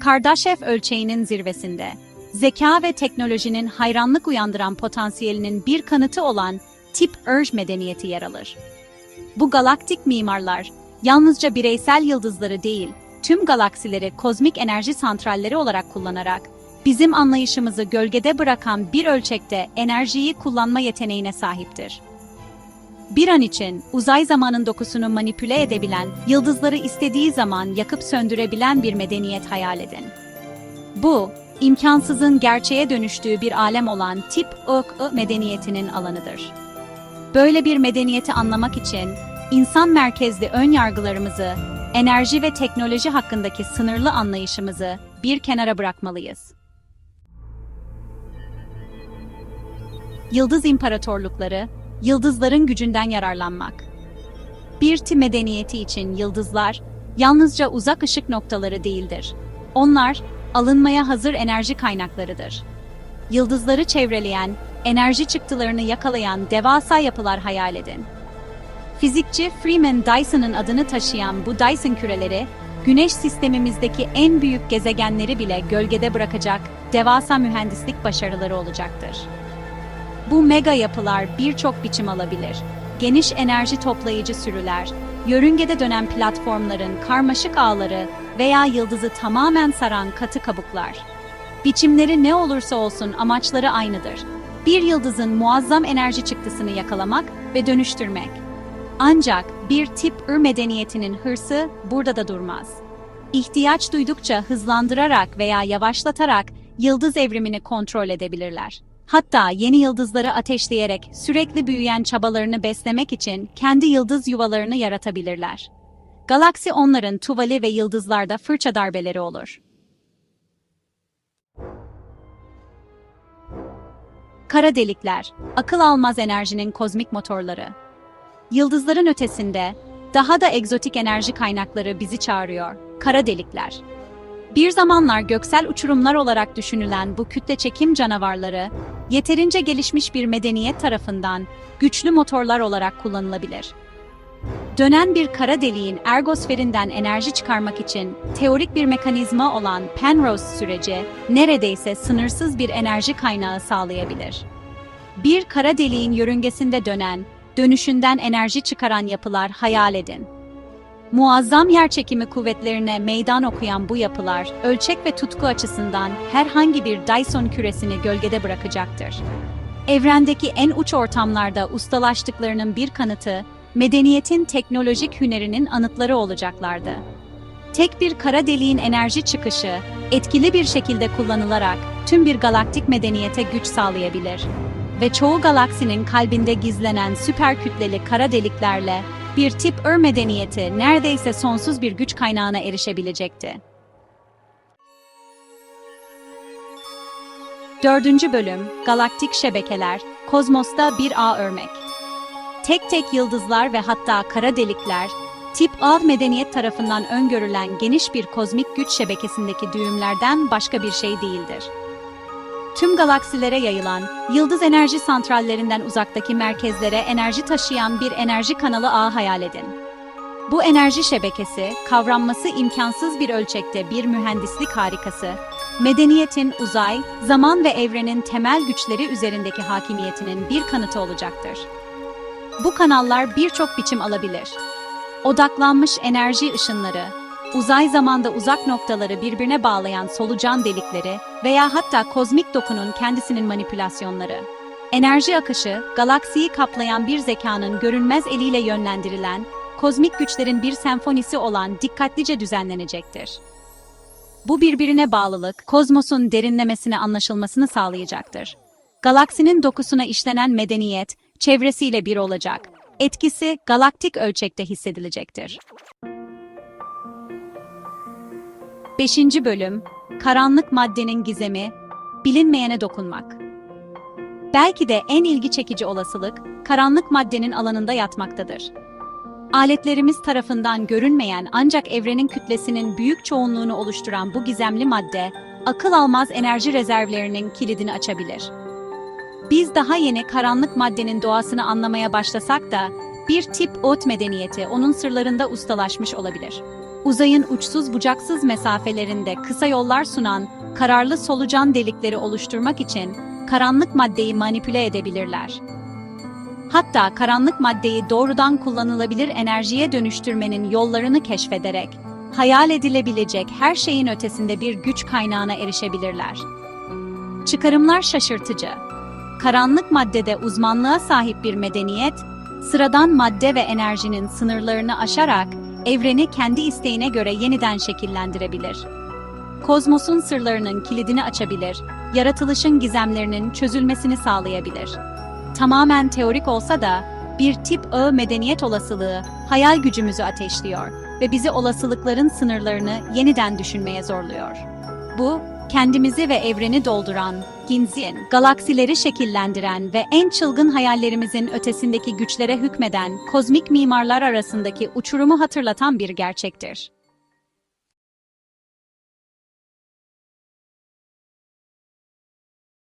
Kardashev ölçeğinin zirvesinde, zeka ve teknolojinin hayranlık uyandıran potansiyelinin bir kanıtı olan Tip Urge medeniyeti yer alır. Bu galaktik mimarlar, yalnızca bireysel yıldızları değil, tüm galaksileri kozmik enerji santralleri olarak kullanarak, bizim anlayışımızı gölgede bırakan bir ölçekte enerjiyi kullanma yeteneğine sahiptir. Bir an için uzay zamanın dokusunu manipüle edebilen, yıldızları istediği zaman yakıp söndürebilen bir medeniyet hayal edin. Bu, imkansızın gerçeğe dönüştüğü bir alem olan tip I medeniyetinin alanıdır. Böyle bir medeniyeti anlamak için insan merkezli ön yargılarımızı, enerji ve teknoloji hakkındaki sınırlı anlayışımızı bir kenara bırakmalıyız. Yıldız imparatorlukları, yıldızların gücünden yararlanmak. Bir tip medeniyeti için yıldızlar yalnızca uzak ışık noktaları değildir. Onlar alınmaya hazır enerji kaynaklarıdır. Yıldızları çevreleyen, enerji çıktılarını yakalayan devasa yapılar hayal edin. Fizikçi Freeman Dyson'ın adını taşıyan bu Dyson küreleri, Güneş sistemimizdeki en büyük gezegenleri bile gölgede bırakacak devasa mühendislik başarıları olacaktır. Bu mega yapılar birçok biçim alabilir. Geniş enerji toplayıcı sürüler, yörüngede dönen platformların karmaşık ağları veya yıldızı tamamen saran katı kabuklar. Biçimleri ne olursa olsun amaçları aynıdır. Bir yıldızın muazzam enerji çıktısını yakalamak ve dönüştürmek. Ancak bir tip ır medeniyetinin hırsı burada da durmaz. İhtiyaç duydukça hızlandırarak veya yavaşlatarak yıldız evrimini kontrol edebilirler. Hatta yeni yıldızları ateşleyerek sürekli büyüyen çabalarını beslemek için kendi yıldız yuvalarını yaratabilirler. Galaksi onların tuvali ve yıldızlarda fırça darbeleri olur. Kara delikler, akıl almaz enerjinin kozmik motorları. Yıldızların ötesinde, daha da egzotik enerji kaynakları bizi çağırıyor. Kara delikler. Bir zamanlar göksel uçurumlar olarak düşünülen bu kütle çekim canavarları, yeterince gelişmiş bir medeniyet tarafından güçlü motorlar olarak kullanılabilir. Dönen bir kara deliğin ergosferinden enerji çıkarmak için teorik bir mekanizma olan Penrose süreci neredeyse sınırsız bir enerji kaynağı sağlayabilir. Bir kara deliğin yörüngesinde dönen, dönüşünden enerji çıkaran yapılar hayal edin. Muazzam yerçekimi kuvvetlerine meydan okuyan bu yapılar, ölçek ve tutku açısından herhangi bir Dyson küresini gölgede bırakacaktır. Evrendeki en uç ortamlarda ustalaştıklarının bir kanıtı, medeniyetin teknolojik hünerinin anıtları olacaklardı. Tek bir kara deliğin enerji çıkışı, etkili bir şekilde kullanılarak tüm bir galaktik medeniyete güç sağlayabilir. Ve çoğu galaksinin kalbinde gizlenen süper kütleli kara deliklerle bir tip ır medeniyeti neredeyse sonsuz bir güç kaynağına erişebilecekti. Dördüncü bölüm, Galaktik Şebekeler, Kozmosta bir ağ örmek. Tek tek yıldızlar ve hatta kara delikler, tip ağ medeniyet tarafından öngörülen geniş bir kozmik güç şebekesindeki düğümlerden başka bir şey değildir. Tüm galaksilere yayılan, yıldız enerji santrallerinden uzaktaki merkezlere enerji taşıyan bir enerji kanalı ağı hayal edin. Bu enerji şebekesi, kavranması imkansız bir ölçekte bir mühendislik harikası, medeniyetin uzay, zaman ve evrenin temel güçleri üzerindeki hakimiyetinin bir kanıtı olacaktır. Bu kanallar birçok biçim alabilir. Odaklanmış enerji ışınları, uzay zamanda uzak noktaları birbirine bağlayan solucan delikleri veya hatta kozmik dokunun kendisinin manipülasyonları. Enerji akışı, galaksiyi kaplayan bir zekanın görünmez eliyle yönlendirilen, kozmik güçlerin bir senfonisi olan dikkatlice düzenlenecektir. Bu birbirine bağlılık, kozmosun derinlemesine anlaşılmasını sağlayacaktır. Galaksinin dokusuna işlenen medeniyet, çevresiyle bir olacak. Etkisi galaktik ölçekte hissedilecektir. 5. Bölüm Karanlık maddenin gizemi, bilinmeyene dokunmak. Belki de en ilgi çekici olasılık, karanlık maddenin alanında yatmaktadır. Aletlerimiz tarafından görünmeyen ancak evrenin kütlesinin büyük çoğunluğunu oluşturan bu gizemli madde, akıl almaz enerji rezervlerinin kilidini açabilir. Biz daha yeni karanlık maddenin doğasını anlamaya başlasak da, bir tip ot medeniyeti onun sırlarında ustalaşmış olabilir. Uzayın uçsuz bucaksız mesafelerinde kısa yollar sunan kararlı solucan delikleri oluşturmak için karanlık maddeyi manipüle edebilirler. Hatta karanlık maddeyi doğrudan kullanılabilir enerjiye dönüştürmenin yollarını keşfederek hayal edilebilecek her şeyin ötesinde bir güç kaynağına erişebilirler. Çıkarımlar şaşırtıcı. Karanlık maddede uzmanlığa sahip bir medeniyet, sıradan madde ve enerjinin sınırlarını aşarak evreni kendi isteğine göre yeniden şekillendirebilir. Kozmosun sırlarının kilidini açabilir, yaratılışın gizemlerinin çözülmesini sağlayabilir. Tamamen teorik olsa da bir tip Ö medeniyet olasılığı hayal gücümüzü ateşliyor ve bizi olasılıkların sınırlarını yeniden düşünmeye zorluyor. Bu, kendimizi ve evreni dolduran, Ginzin, galaksileri şekillendiren ve en çılgın hayallerimizin ötesindeki güçlere hükmeden kozmik mimarlar arasındaki uçurumu hatırlatan bir gerçektir.